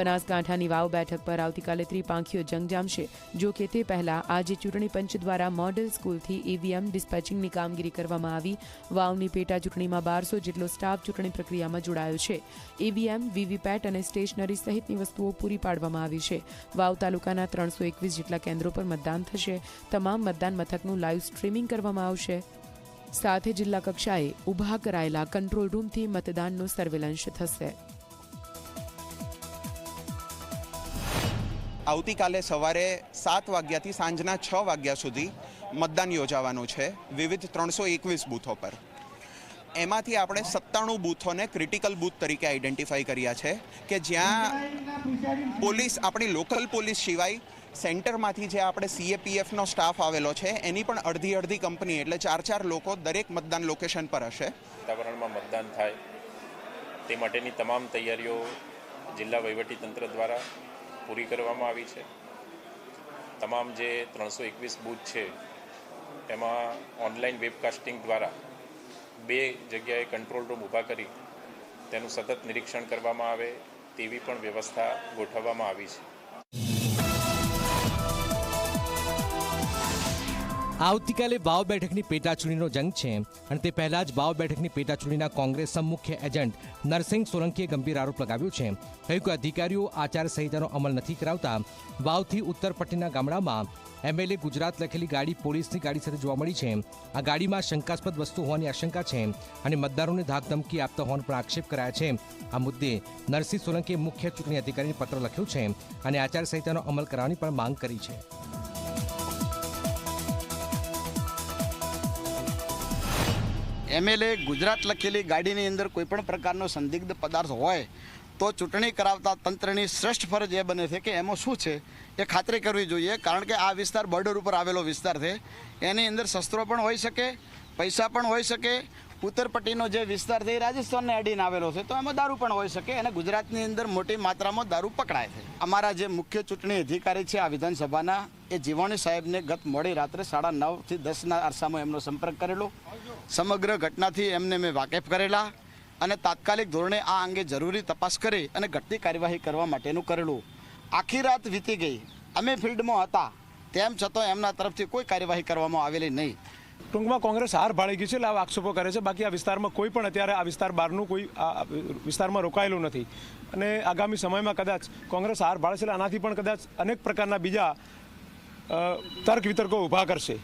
બનાસકાંઠાની વાવ બેઠક પર આવતીકાલે ત્રિપાંખીઓ જંગ જામશે. જો કે તે પહેલા આજે ચૂંટણી પંચ દ્વારા મોડેલ સ્કૂલથી ઈવીએમ ડિસ્પેચિંગની કામગીરી કરવામાં આવી. વાવની પેટા ચૂંટણીમાં બારસો જેટલો સ્ટાફ ચૂંટણી પ્રક્રિયામાં જોડાયો છે. ઈવીએમ, વીવીપેટ અને સ્ટેશનરી સહિતની વસ્તુઓ પૂરી પાડવામાં આવી છે. વાવ તાલુકાના ત્રણસો એકવીસ જેટલા કેન્દ્રો પર મતદાન થશે. તમામ મતદાન મથકનું લાઈવ સ્ટ્રીમિંગ કરવામાં આવશે. સાથે જિલ્લા કક્ષાએ ઊભા કરાયેલા કંટ્રોલ રૂમથી મતદાનનું સર્વેલન્સ થશે. આવતીકાલે સવારે સાત વાગ્યાથી સાંજના છ વાગ્યા સુધી મતદાન યોજાવાનું છે, વિવિધ ત્રણસો એકવીસ બૂથો પર. એમાંથી આપણે સત્તાણું બૂથોને ક્રિટિકલ બૂથ તરીકે આઈડેન્ટિફાઈ કર્યા છે કે જ્યાં પોલીસ, આપણી લોકલ પોલીસ સિવાય સેન્ટરમાંથી જે આપણે સીએપીએફનો સ્ટાફ આવેલો છે, એની પણ અડધી અડધી કંપની એટલે ચાર ચાર લોકો દરેક મતદાન લોકેશન પર હશે. વાતાવરણમાં મતદાન થાય. તે માટેની તમામ તૈયારીઓ જિલ્લા વહીવટીતંત્ર દ્વારા પૂરી કરવામાં આવી છે. તમામ જે ત્રણસો એકવીસ બૂથ છે, એમાં ઓનલાઈન વેબકાસ્ટિંગ દ્વારા બે જગ્યાએ કંટ્રોલ રૂમ ઊભા કરી તેનું સતત નિરીક્ષણ કરવામાં આવે, તેવી પણ વ્યવસ્થા ગોઠવવામાં આવી છે. આવતીકાલે વાવ બેઠકની પેટાચૂંટણીનો જંગ છે અને તે પહેલા જ વાવ બેઠકની પેટાચૂંટણીના કોંગ્રેસ મુખ્ય એજન્ટ નરસિંહ સોલંકીએ ગંભીર આરોપ લગાવ્યો છે. કહ્યું કે અધિકારીઓ આચારસંહિતાનો અમલ નથી કરાવતા. વાવથી ઉત્તર પટ્ટીના ગામડામાં એમએલએ ગુજરાત લખેલી ગાડી પોલીસની ગાડી સાથે જોવા મળી છે. આ ગાડીમાં શંકાસ્પદ વસ્તુ હોવાની આશંકા છે અને મતદારોને ધાકધમકી આપતા હોવાનો પણ આક્ષેપ કરાયા છે. આ મુદ્દે નરસિંહ સોલંકીએ મુખ્ય ચૂંટણી અધિકારીને પત્ર લખ્યો છે અને આચારસંહિતાનો અમલ કરવાની પણ માંગ કરી છે. એમએલએ ગુજરાત લખેલી ગાડીની અંદર કોઈ પણ પ્રકારનો સંદિગ્ધ પદાર્થ હોય, તો ચૂંટણી કરાવતા તંત્રની શ્રેષ્ઠ ફરજ એ બને છે કે એમાં શું છે એ ખાતરી કરવી જોઈએ. કારણ કે આ વિસ્તાર બોર્ડર ઉપર આવેલો વિસ્તાર છે. એની અંદર શસ્ત્રો પણ હોઈ શકે, પૈસા પણ હોઈ શકે ઉત્તરપટ્ટીનો જે વિસ્તાર છે એ રાજસ્થાનને અડીને આવેલો છે, તો એમાં દારૂ પણ હોઈ શકે અને ગુજરાતની અંદર મોટી માત્રામાં દારૂ પકડાય છે. અમારા જે મુખ્ય ચૂંટણી અધિકારી છે આ વિધાનસભાના એ જીવાણી સાહેબને ગત મોડી રાત્રે સાડા નવથી દસના અરસામાં એમનો સંપર્ક કરેલો. સમગ્ર ઘટનાથી એમને મેં વાકેફ કરેલા અને તાત્કાલિક ધોરણે આ અંગે જરૂરી તપાસ કરી અને ઘટતી કાર્યવાહી કરવા માટેનું કરેલું. આખી રાત વીતી ગઈ. અમે ફિલ્ડમાં હતા. તેમ છતાં એમના તરફથી કોઈ કાર્યવાહી કરવામાં આવેલી નહીં. ટૂંકમાં કોંગ્રેસ હાર ભાળી ગઈ છે, એટલે આવા આક્ષેપો કરે છે. બાકી આ વિસ્તારમાં કોઈ પણ અત્યારે આ વિસ્તાર બહારનું કોઈ વિસ્તારમાં રોકાયેલું નથી. અને આગામી સમયમાં કદાચ કોંગ્રેસ હાર ભાળે છે, એટલે આનાથી પણ કદાચ અનેક પ્રકારના બીજા તર્ક વિતર્કો ઊભા કરશે.